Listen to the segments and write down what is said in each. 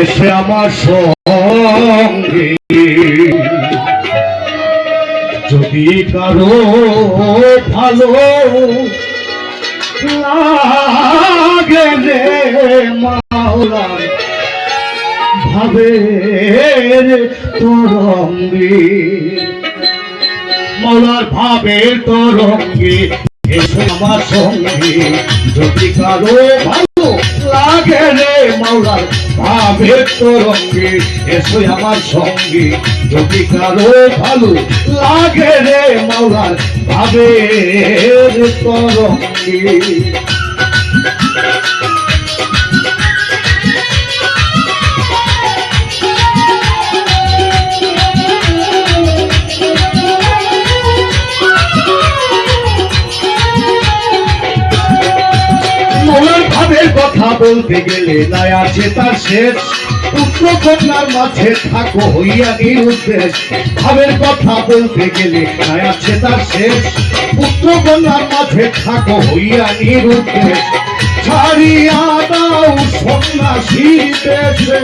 এসে আমার সঙ্গে। যদি কারও ভালো লাগে ভাবে তোরঙ্গে। মৌলার ভাবের তোরঙ্গে, এসো আমার সঙ্গে। যদি কারও ভালো লাগে রে মৌলার ভাবের তরঙ্গে, এসো আমার সঙ্গে। যদি কারও ভালো লাগে রে মৌলার ভাবের তোরঙ্গে। কথা বলতে গেলে নাই আছে তার শেষ। পুত্র কন্যার মাঝে থাকো হইয়া নিরুদ্দেশ। ভাবের কথা বলতে গেলে নাই আছে তার শেষ। পুত্র কন্যার মাঝে থাকো হইয়া নিরুদ্দেশ। ছাড়িয়া দাও সন্ন্যাসী দেশে।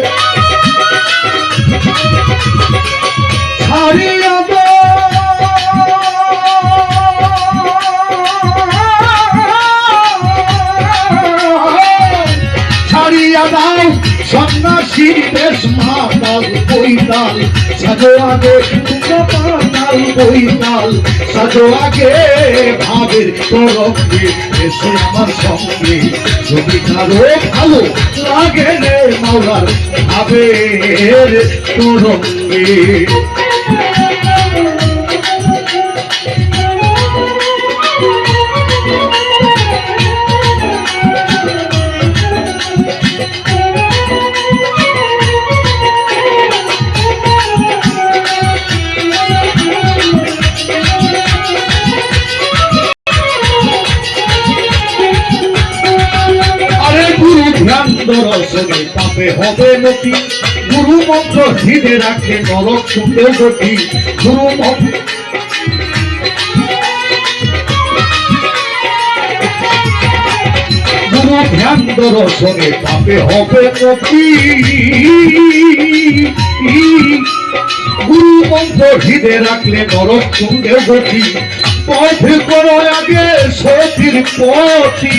সন্ন্যাসী বেশ মাতাল বইতাল সাজো আগে পাতাল বইতাল সাজো আগে ভাবের তরঙ্গে এসে আমার মাওলার ভাবের তরঙ্গে দর্শনে পাপে হবে নতি গুরু মন্ত্র হৃদে রাখে নরক ছুটে গতি। গুরু মন্ত্র গুরু ধ্যান দর্শনে হবে নতি গুরু মন্ত্র হৃদে রাখলে নরক ছুটে গতি। পথ করো আগে সতীর পথি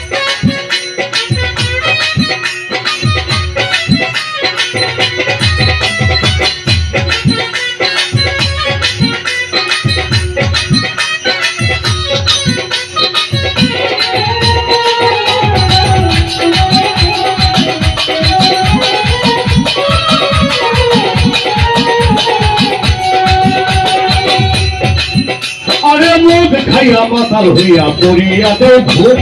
খাইয়া মাতাল হইয়া পড়িয়া দেও ভূত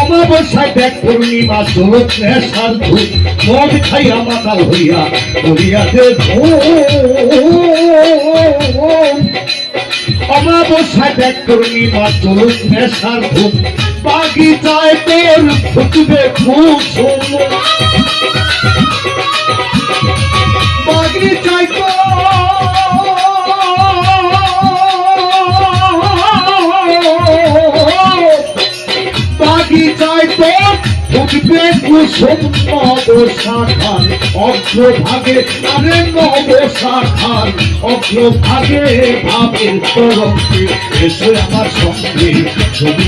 অমাবস্যায় দেখ পূর্ণিমা চলত নেশার ধূপ। মদ খাইয়া মাতাল হইয়া পড়িয়া দেও ভূত অমাবস্যায় দেখ পূর্ণিমা চলত নেশার ধূপ। বাগিচায় তোর ফুটবে কুসুম বাগিচায় বাগিচায় ফুটবে কুসুম নব শাখান অগ্রভাগে আরে নব শাখান অগ্রভাগে ভাবের তরঙ্গে এসে আমার সঙ্গে।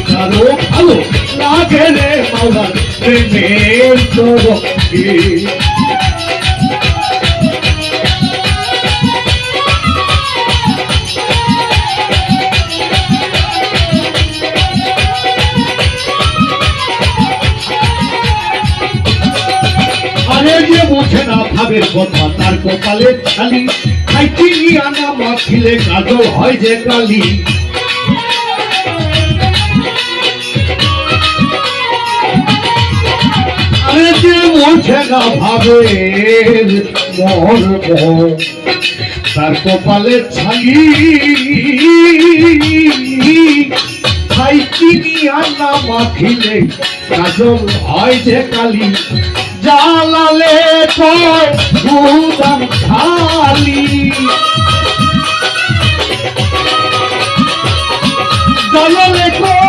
কারও ভালো লাগে রে মাওলার প্রেমের ভাবের কথা তার কপালে খালি খাইতে আনা মাখিলে হয় যে কালি। তার কপালে আন্না মাখিলে কাজল হয় যে কালি। জালালে গুদাম খালি। জালালে কয়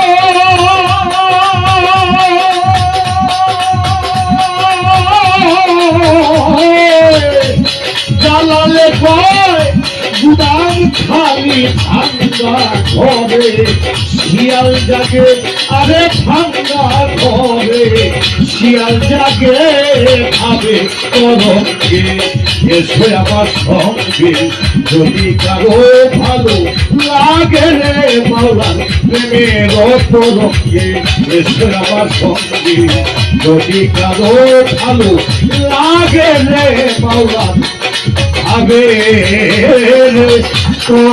ঠান্ডা ঘরে শিয়াল জাগে আরে ঠান্ডা ঘরে শিয়াল জাগে ভাবে করকে এসে আমার সঙ্গে যদি কারও ভালো লাগে রে মাওলার প্রেমের অপরকে এসে আমার সঙ্গে যদি কারও ভালো লাগে রে মাওলার আবে করো